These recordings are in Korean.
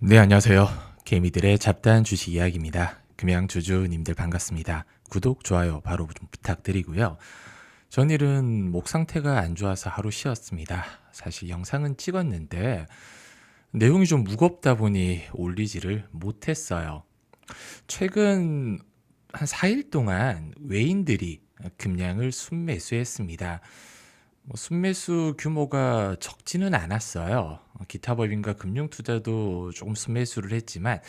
네, 안녕하세요. 개미들의 잡다한 주식 이야기입니다. 금양 주주님들 반갑습니다. 구독, 좋아요 바로 좀 부탁드리고요. 전일은 목 상태가 안 좋아서 하루 쉬었습니다. 사실 영상은 찍었는데 내용이 좀 무겁다 보니 올리지를 못했어요. 최근 한 4일 동안 외인들이 금량을 순매수했습니다. 뭐 순매수 규모가 적지는 않았어요. 기타 법인과 금융 투자도 조금 순매수를 했지만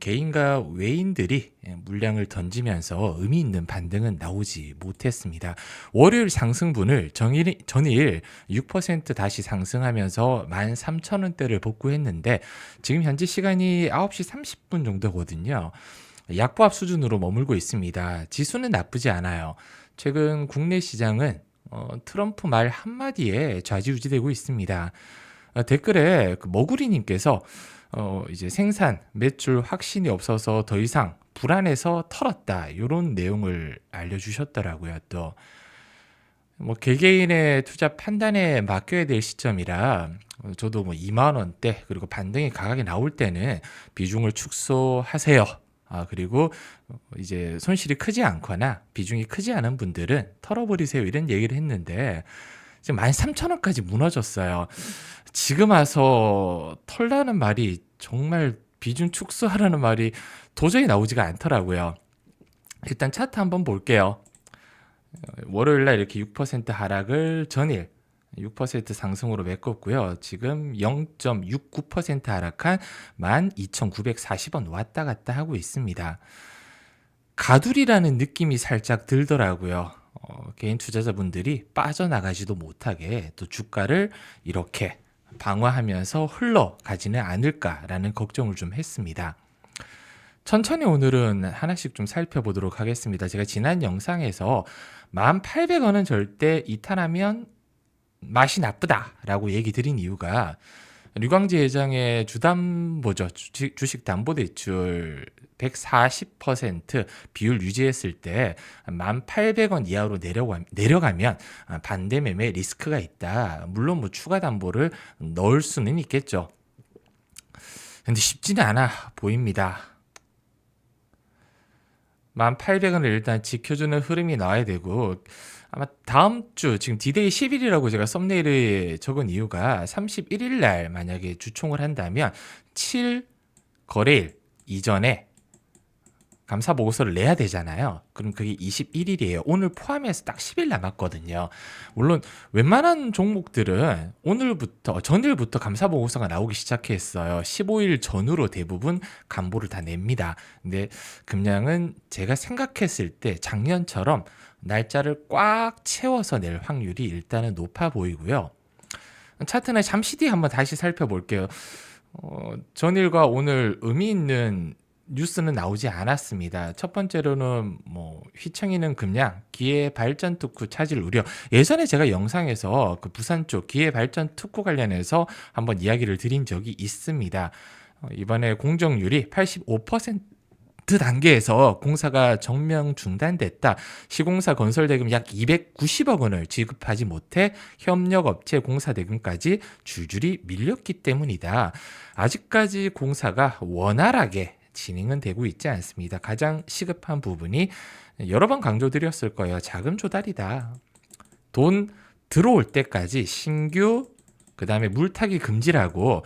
개인과 외인들이 물량을 던지면서 의미 있는 반등은 나오지 못했습니다. 월요일 상승분을 전일, 전일 6% 다시 상승하면서 13,000원대를 복구했는데 지금 현재 시간이 9시 30분 정도거든요. 약보합 수준으로 머물고 있습니다. 지수는 나쁘지 않아요. 최근 국내 시장은 어, 트럼프 말 한마디에 좌지우지되고 있습니다. 어, 댓글에 그 머구리님께서 어, 이제 생산 매출 확신이 없어서 더 이상 불안해서 털었다 이런 내용을 알려주셨더라고요. 또 뭐 개개인의 투자 판단에 맡겨야 될 시점이라 어, 저도 뭐 2만 원대 그리고 반등이 가격이 나올 때는 비중을 축소하세요. 아, 그리고 이제 손실이 크지 않거나 비중이 크지 않은 분들은 털어버리세요. 이런 얘기를 했는데 지금 13,000원까지 무너졌어요. 지금 와서 털라는 말이 정말 비중 축소하라는 말이 도저히 나오지가 않더라고요. 일단 차트 한번 볼게요. 월요일 날 이렇게 6% 하락을 전일 6% 상승으로 메꿨고요. 지금 0.69% 하락한 12,940원 왔다 갔다 하고 있습니다. 가두리라는 느낌이 살짝 들더라고요. 어, 개인 투자자분들이 빠져나가지도 못하게 또 주가를 이렇게 방어하면서 흘러가지는 않을까라는 걱정을 좀 했습니다. 천천히 오늘은 하나씩 좀 살펴보도록 하겠습니다. 제가 지난 영상에서 1,800원은 절대 이탈하면 맛이 나쁘다라고 얘기 드린 이유가 류광재 회장의 주담보죠 주식 담보 대출 140% 비율 유지했을 때 1,800원 이하로 내려가, 내려가면 반대 매매 리스크가 있다. 물론 뭐 추가 담보를 넣을 수는 있겠죠. 근데 쉽지는 않아 보입니다. 1,800원을 일단 지켜주는 흐름이 나와야 되고 아마 다음 주 지금 디데이 10일이라고 제가 썸네일에 적은 이유가 31일 날 만약에 주총을 한다면 7 거래일 이전에 감사 보고서를 내야 되잖아요. 그럼 그게 21일이에요. 오늘 포함해서 딱 10일 남았거든요. 물론 웬만한 종목들은 오늘부터 전일부터 감사 보고서가 나오기 시작했어요. 15일 전후로 대부분 간보를 다 냅니다. 근데 금량은 제가 생각했을 때 작년처럼 날짜를 꽉 채워서 낼 확률이 일단은 높아 보이고요. 차트는 잠시 뒤에 한번 다시 살펴볼게요. 어, 전일과 오늘 의미 있는 뉴스는 나오지 않았습니다. 첫 번째로는 뭐 휘청이는 금량, 기회 발전 특구 차질 우려. 예전에 제가 영상에서 그 부산 쪽 기회 발전 특구 관련해서 한번 이야기를 드린 적이 있습니다. 어, 이번에 공정률이 85% 단계에서 공사가 정명 중단됐다. 시공사 건설 대금 약 290억 원을 지급하지 못해 협력업체 공사 대금까지 줄줄이 밀렸기 때문이다. 아직까지 공사가 원활하게 진행은 되고 있지 않습니다. 가장 시급한 부분이 여러 번 강조드렸을 거예요. 자금 조달이다. 돈 들어올 때까지 신규 그 다음에 물타기 금지라고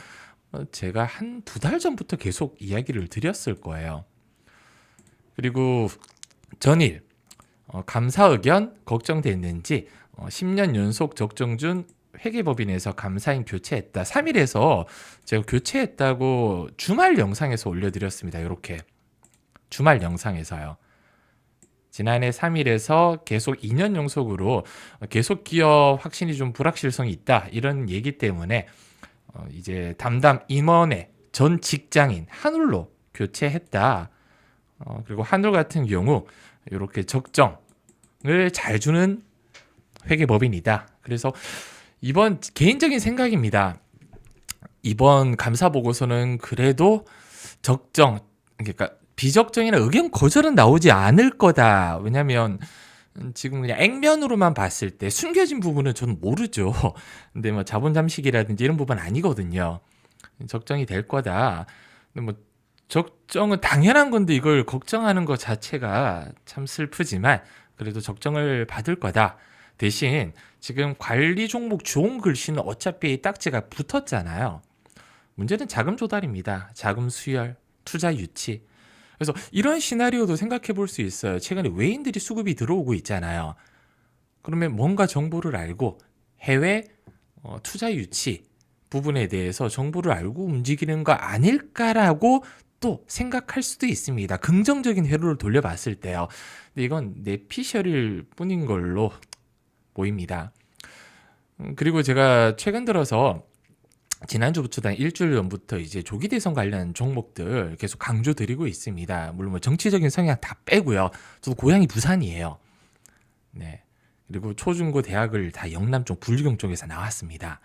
제가 한 두 달 전부터 계속 이야기를 드렸을 거예요. 그리고 전일 어, 감사 의견 걱정됐는지 어, 10년 연속 적정준 회계법인에서 감사인 교체했다. 3일에서 제가 교체했다고 주말 영상에서 올려드렸습니다. 이렇게 주말 영상에서요. 지난해 3일에서 계속 2년 연속으로 계속 기업 확신이 좀 불확실성이 있다 이런 얘기 때문에 어 이제 담당 임원의 전 직장인 한울로 교체했다. 어 그리고 한울 같은 경우 이렇게 적정을 잘 주는 회계법인이다. 그래서 이번 개인적인 생각입니다. 이번 감사 보고서는 그래도 적정 그러니까 비적정이나 의견 거절은 나오지 않을 거다. 왜냐면 지금 그냥 액면으로만 봤을 때 숨겨진 부분은 저는 모르죠. 근데 뭐 자본 잠식이라든지 이런 부분 아니거든요. 적정이 될 거다. 근데 뭐 적정은 당연한 건데 이걸 걱정하는 것 자체가 참 슬프지만 그래도 적정을 받을 거다. 대신 지금 관리 종목 좋은 글씨는 어차피 딱지가 붙었잖아요. 문제는 자금 조달입니다. 자금 수열, 투자 유치. 그래서 이런 시나리오도 생각해 볼 수 있어요. 최근에 외인들이 수급이 들어오고 있잖아요. 그러면 뭔가 정보를 알고 해외 어, 투자 유치 부분에 대해서 정보를 알고 움직이는 거 아닐까라고 또 생각할 수도 있습니다. 긍정적인 회로를 돌려봤을 때요. 근데 이건 내피셜일 뿐인 걸로 보입니다. 음, 그리고 제가 최근 들어서 지난주부터 한 일주일 전부터 이제 조기 대선 관련 종목들 계속 강조 드리고 있습니다. 물론 뭐 정치적인 성향 다 빼고요. 저도 고향이 부산이에요. 네. 그리고 초중고 대학을 다 영남 쪽 불경 쪽에서 나왔습니다.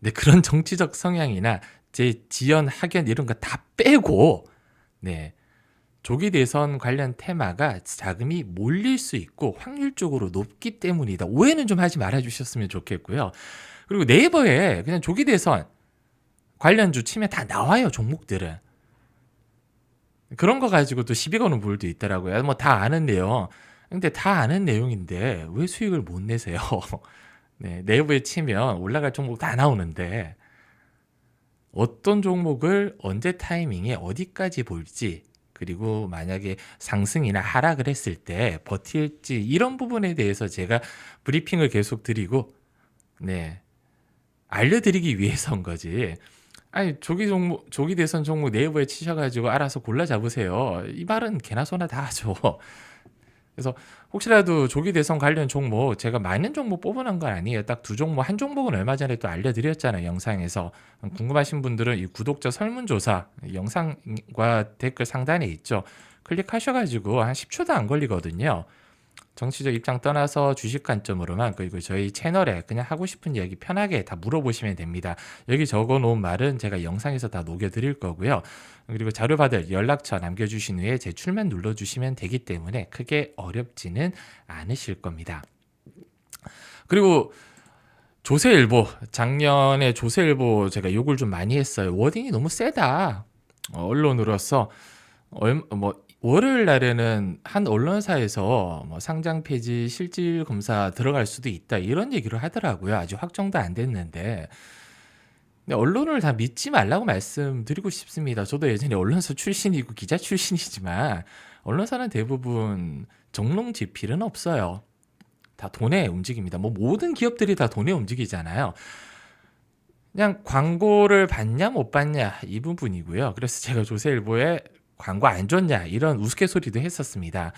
근데 그런 정치적 성향이나 제 지연 학연 이런 거 다 빼고 네. 조기 대선 관련 테마가 자금이 몰릴 수 있고 확률적으로 높기 때문이다. 오해는 좀 하지 말아 주셨으면 좋겠고요. 그리고 네이버에 그냥 조기 대선 관련주 치면 다 나와요, 종목들은. 그런 거 가지고 또 시비 거는 분들도 있더라고요. 뭐 다 아는 내용. 근데 다 아는 내용인데 왜 수익을 못 내세요? 네, 네이버에 치면 올라갈 종목 다 나오는데 어떤 종목을 언제 타이밍에 어디까지 볼지 그리고 만약에 상승이나 하락을 했을 때 버틸지 이런 부분에 대해서 제가 브리핑을 계속 드리고 네 알려드리기 위해서인 거지. 아니 조기 종목 조기 대선 종목 네이버에 치셔가지고 알아서 골라 잡으세요. 이 말은 개나 소나 다 하죠. 그래서 혹시라도 조기 대선 관련 종목 제가 많은 종목 뽑아놓은 건 아니에요. 딱 두 종목 한 종목은 얼마 전에 또 알려드렸잖아요 영상에서 궁금하신 분들은 이 구독자 설문조사 영상과 댓글 상단에 있죠. 클릭하셔가지고 한 10초도 안 걸리거든요. 정치적 입장 떠나서 주식 관점으로만 그리고 저희 채널에 그냥 하고 싶은 이야기 편하게 다 물어보시면 됩니다. 여기 적어 놓은 말은 제가 영상에서 다 녹여 드릴 거고요. 그리고 자료 받을 연락처 남겨 주신 후에 제출만 눌러 주시면 되기 때문에 크게 어렵지는 않으실 겁니다. 그리고 조세일보 작년에 조세일보 제가 욕을 좀 많이 했어요. 워딩이 너무 세다. 어, 언론으로서 얼, 뭐 월요일 날에는 한 언론사에서 뭐 상장 폐지 실질 검사 들어갈 수도 있다 이런 얘기를 하더라고요. 아직 확정도 안 됐는데. 근데 언론을 다 믿지 말라고 말씀드리고 싶습니다. 저도 예전에 언론사 출신이고 기자 출신이지만 언론사는 대부분 정론 지필은 없어요. 다 돈에 움직입니다. 뭐 모든 기업들이 다 돈에 움직이잖아요. 그냥 광고를 받냐 못 받냐 이 부분이고요. 그래서 제가 조세일보에 광고 안 줬냐 이런 우스갯소리도 했었습니다.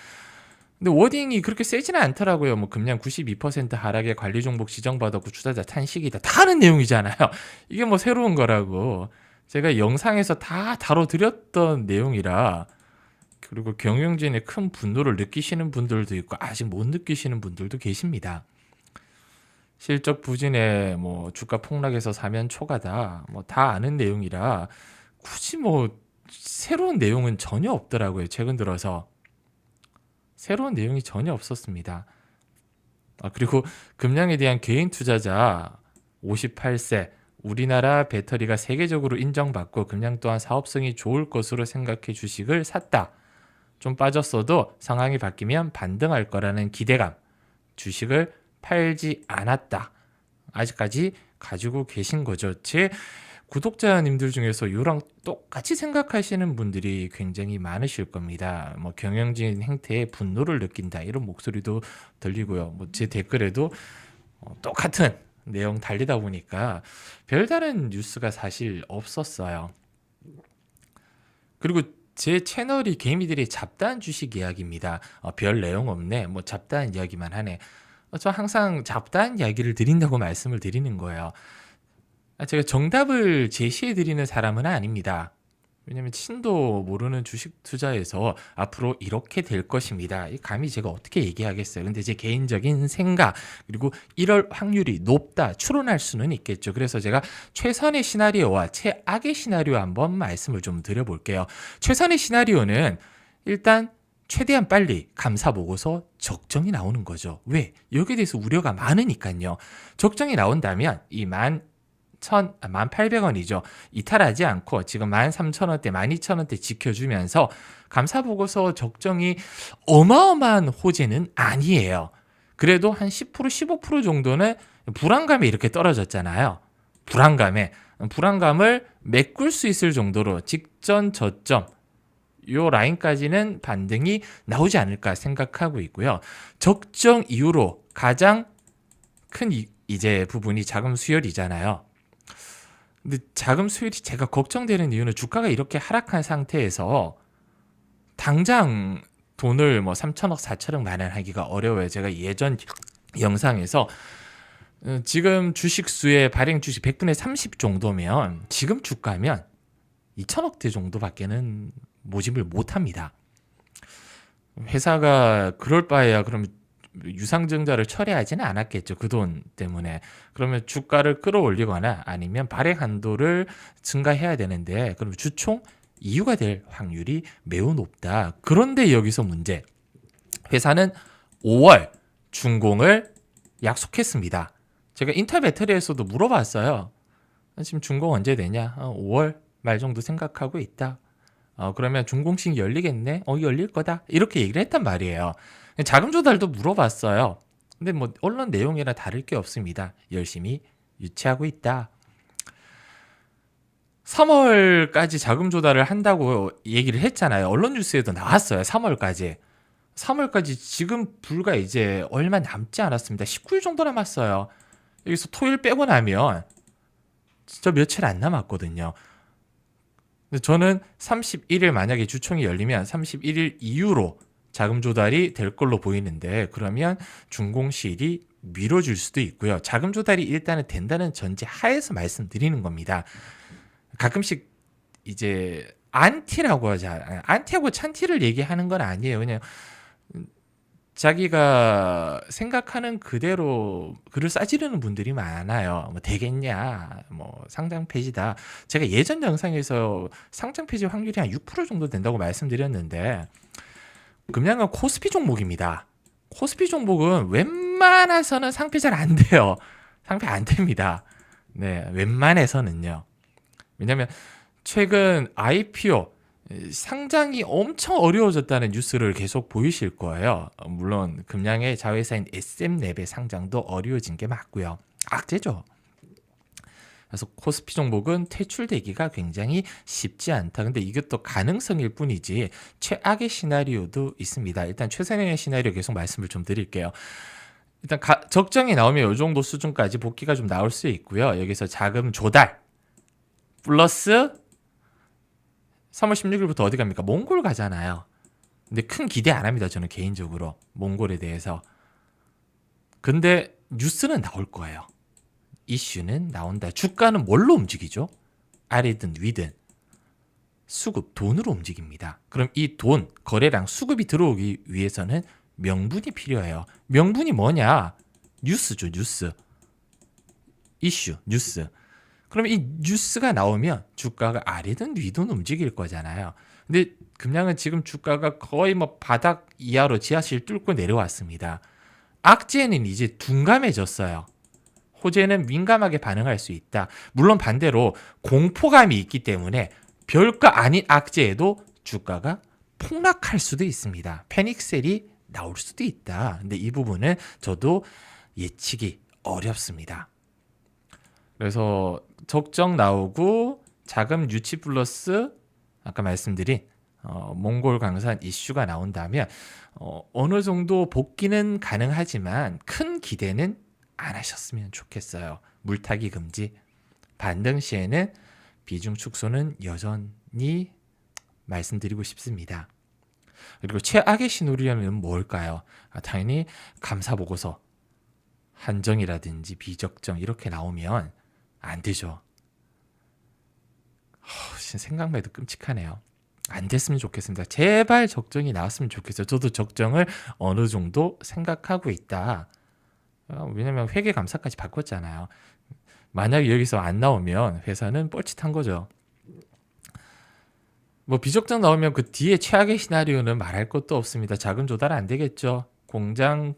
근데 워딩이 그렇게 세지는 않더라고요. 뭐 금년 92% 하락에 관리 종목 지정받았고 투자자 탄식이다. 다 하는 내용이잖아요. 이게 뭐 새로운 거라고. 제가 영상에서 다 다뤄드렸던 내용이라 그리고 경영진의 큰 분노를 느끼시는 분들도 있고 아직 못 느끼시는 분들도 계십니다. 실적 부진에 뭐 주가 폭락해서 사면 초과다. 뭐 다 아는 내용이라 굳이 뭐 새로운 내용은 전혀 없더라고요. 최근 들어서 새로운 내용이 전혀 없었습니다. 아, 그리고 금량에 대한 개인 투자자 58세 우리나라 배터리가 세계적으로 인정받고 금량 또한 사업성이 좋을 것으로 생각해 주식을 샀다. 좀 빠졌어도 상황이 바뀌면 반등할 거라는 기대감. 주식을 팔지 않았다. 아직까지 가지고 계신 거죠. 제 구독자님들 중에서 이랑 똑같이 생각하시는 분들이 굉장히 많으실 겁니다. 뭐 경영진 행태에 분노를 느낀다 이런 목소리도 들리고요. 뭐 제 댓글에도 어, 똑같은 내용 달리다 보니까 별다른 뉴스가 사실 없었어요. 그리고 제 채널이 개미들의 잡다한 주식 이야기입니다. 어, 별 내용 없네. 뭐 잡다한 이야기만 하네. 어, 저 항상 잡다한 이야기를 드린다고 말씀을 드리는 거예요. 아, 제가 정답을 제시해 드리는 사람은 아닙니다. 왜냐면 친도 모르는 주식 투자에서 앞으로 이렇게 될 것입니다. 이 감히 제가 어떻게 얘기하겠어요. 근데 제 개인적인 생각 그리고 이럴 확률이 높다 추론할 수는 있겠죠. 그래서 제가 최선의 시나리오와 최악의 시나리오 한번 말씀을 좀 드려볼게요. 최선의 시나리오는 일단 최대한 빨리 감사 보고서 적정이 나오는 거죠. 왜? 여기에 대해서 우려가 많으니까요. 적정이 나온다면 이 만 천, 아, 1,800원이죠. 이탈하지 않고 지금 13,000원대, 12,000원대 지켜주면서 감사 보고서 적정이 어마어마한 호재는 아니에요. 그래도 한 10%, 15% 정도는 불안감이 이렇게 떨어졌잖아요. 불안감에 불안감을 메꿀 수 있을 정도로 직전 저점 요 라인까지는 반등이 나오지 않을까 생각하고 있고요. 적정 이후로 가장 큰 이, 이제 부분이 자금 수혈이잖아요. 근데 자금 수혈이 제가 걱정되는 이유는 주가가 이렇게 하락한 상태에서 당장 돈을 뭐 3천억, 4천억 마련하기가 어려워요. 제가 예전 영상에서 어, 지금 주식 수의 발행 주식 100분의 30 정도면 지금 주가면 2천억대 정도밖에는 모집을 못 합니다. 회사가 그럴 바에야 그럼 유상증자를 철회하지는 않았겠죠. 그 돈 때문에. 그러면 주가를 끌어올리거나 아니면 발행 한도를 증가해야 되는데 그럼 주총 이유가 될 확률이 매우 높다. 그런데 여기서 문제. 회사는 5월 준공을 약속했습니다. 제가 인터 배터리에서도 물어봤어요. 지금 준공 언제 되냐? 어, 5월 말 정도 생각하고 있다. 어, 그러면 준공식 열리겠네? 어, 열릴 거다. 이렇게 얘기를 했단 말이에요. 자금 조달도 물어봤어요. 근데 뭐 언론 내용이랑 다를 게 없습니다. 열심히 유치하고 있다. 3월까지 자금 조달을 한다고 얘기를 했잖아요. 언론 뉴스에도 나왔어요. 3월까지. 3월까지 지금 불과 이제 얼마 남지 않았습니다. 19일 정도 남았어요. 여기서 토요일 빼고 나면 진짜 며칠 안 남았거든요. 근데 저는 31일 만약에 주총이 열리면 31일 이후로 자금 조달이 될 걸로 보이는데 그러면 준공시일이 미뤄질 수도 있고요. 자금 조달이 일단은 된다는 전제 하에서 말씀드리는 겁니다. 가끔씩 이제 안티라고 하자 안티하고 찬티를 얘기하는 건 아니에요. 그냥 자기가 생각하는 그대로 글을 싸지르는 분들이 많아요. 뭐 되겠냐, 뭐 상장 폐지다. 제가 예전 영상에서 상장 폐지 확률이 한 6% 정도 된다고 말씀드렸는데 금양은 코스피 종목입니다. 코스피 종목은 웬만해서는 상패 잘 안 돼요. 상패 안 됩니다. 네, 웬만해서는요. 왜냐면 최근 IPO 상장이 엄청 어려워졌다는 뉴스를 계속 보이실 거예요. 물론 금양의 자회사인 SM랩의 상장도 어려워진 게 맞고요. 악재죠. 그래서 코스피 종목은 퇴출되기가 굉장히 쉽지 않다. 근데 이것도 가능성일 뿐이지 최악의 시나리오도 있습니다. 일단 최선의 시나리오 계속 말씀을 좀 드릴게요. 일단 가, 적정이 나오면 이 정도 수준까지 복귀가 좀 나올 수 있고요. 여기서 자금 조달 플러스 3월 16일부터 어디 갑니까? 몽골 가잖아요. 근데 큰 기대 안 합니다. 저는 개인적으로 몽골에 대해서. 근데 뉴스는 나올 거예요. 이슈는 나온다. 주가는 뭘로 움직이죠? 아래든 위든 수급 돈으로 움직입니다. 그럼 이 돈 거래량 수급이 들어오기 위해서는 명분이 필요해요. 명분이 뭐냐? 뉴스죠, 뉴스. 이슈, 뉴스. 그럼 이 뉴스가 나오면 주가가 아래든 위든 움직일 거잖아요. 근데 금양은 지금 주가가 거의 뭐 바닥 이하로 지하실 뚫고 내려왔습니다. 악재는 이제 둔감해졌어요. 호재는 민감하게 반응할 수 있다. 물론 반대로 공포감이 있기 때문에 별거 아닌 악재에도 주가가 폭락할 수도 있습니다. 패닉셀이 나올 수도 있다. 근데 이 부분은 저도 예측이 어렵습니다. 그래서 적정 나오고 자금 유치 플러스 아까 말씀드린 어, 몽골 강산 이슈가 나온다면 어, 어느 정도 복귀는 가능하지만 큰 기대는 안 하셨으면 좋겠어요. 물타기 금지. 반등 시에는 비중 축소는 여전히 말씀드리고 싶습니다. 그리고 최악의 시나리오는 뭘까요? 아, 당연히 감사 보고서 한정이라든지 비적정 이렇게 나오면 안 되죠. 허, 생각만 해도 끔찍하네요. 안 됐으면 좋겠습니다. 제발 적정이 나왔으면 좋겠어요. 저도 적정을 어느 정도 생각하고 있다. 어, 왜냐면 회계 감사까지 바꿨잖아요. 만약 여기서 안 나오면 회사는 뻘짓한 거죠. 뭐 비적정 나오면 그 뒤에 최악의 시나리오는 말할 것도 없습니다. 자금 조달 안 되겠죠. 공장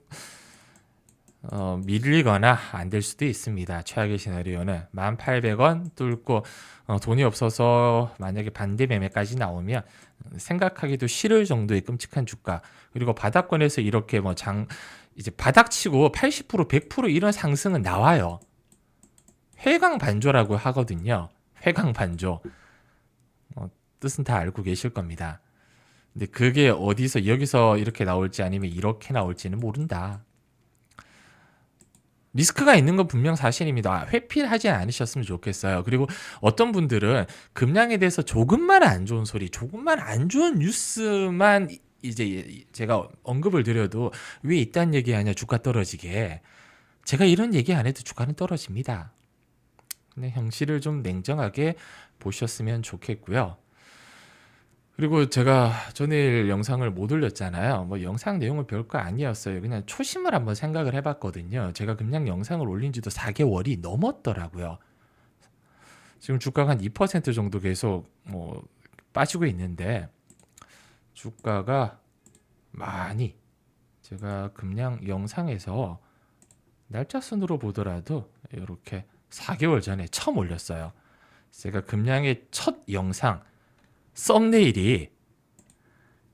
어, 밀리거나 안 될 수도 있습니다. 최악의 시나리오는 1,800원 뚫고 어, 돈이 없어서 만약에 반대 매매까지 나오면 생각하기도 싫을 정도의 끔찍한 주가 그리고 바닥권에서 이렇게 뭐 장 이제 바닥치고 80% 100% 이런 상승은 나와요. 회강 반조라고 하거든요. 회강 반조. 어, 뜻은 다 알고 계실 겁니다. 근데 그게 어디서 여기서 이렇게 나올지 아니면 이렇게 나올지는 모른다. 리스크가 있는 건 분명 사실입니다. 회피하지 않으셨으면 좋겠어요. 그리고 어떤 분들은 금량에 대해서 조금만 안 좋은 소리, 조금만 안 좋은 뉴스만 이제 제가 언급을 드려도 왜 이딴 얘기하냐 주가 떨어지게 제가 이런 얘기 안 해도 주가는 떨어집니다. 근데 형실을 좀 냉정하게 보셨으면 좋겠고요. 그리고 제가 전일 영상을 못 올렸잖아요. 뭐 영상 내용은 별거 아니었어요. 그냥 초심을 한번 생각을 해봤거든요. 제가 그냥 영상을 올린 지도 4개월이 넘었더라고요. 지금 주가가 한 2% 정도 계속 뭐 빠지고 있는데 주가가 많이 제가 금량 영상에서 날짜 순으로 보더라도 이렇게 4개월 전에 처음 올렸어요. 제가 금량의 첫 영상 썸네일이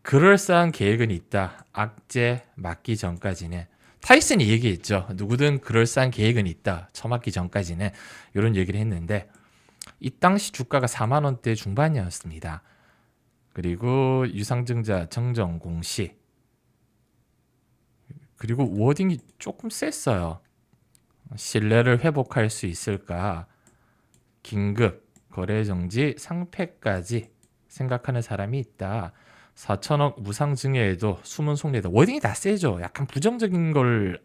그럴싸한 계획은 있다. 악재 맞기 전까지는 타이슨이 얘기했죠. 누구든 그럴싸한 계획은 있다. 처맞기 전까지는 이런 얘기를 했는데 이 당시 주가가 4만 원대 중반이었습니다. 그리고 유상증자 정정 공시 그리고 워딩이 조금 셌어요. 신뢰를 회복할 수 있을까? 긴급 거래 정지 상패까지 생각하는 사람이 있다. 4천억 무상 증여에도 숨은 속내다. 워딩이 다 세죠. 약간 부정적인 걸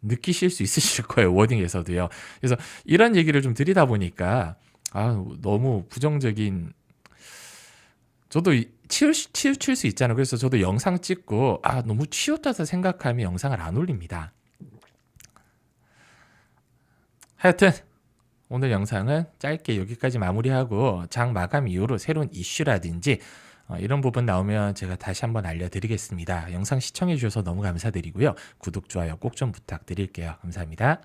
느끼실 수 있으실 거예요. 워딩에서도요. 그래서 이런 얘기를 좀 드리다 보니까 아 너무 부정적인 저도 이- 치우, 치우칠 수 있잖아요. 그래서 저도 영상 찍고 아 너무 치우쳐서 생각하면 영상을 안 올립니다. 하여튼 오늘 영상은 짧게 여기까지 마무리하고 장 마감 이후로 새로운 이슈라든지 어, 이런 부분 나오면 제가 다시 한번 알려드리겠습니다. 영상 시청해 주셔서 너무 감사드리고요. 구독, 좋아요 꼭 좀 부탁드릴게요. 감사합니다.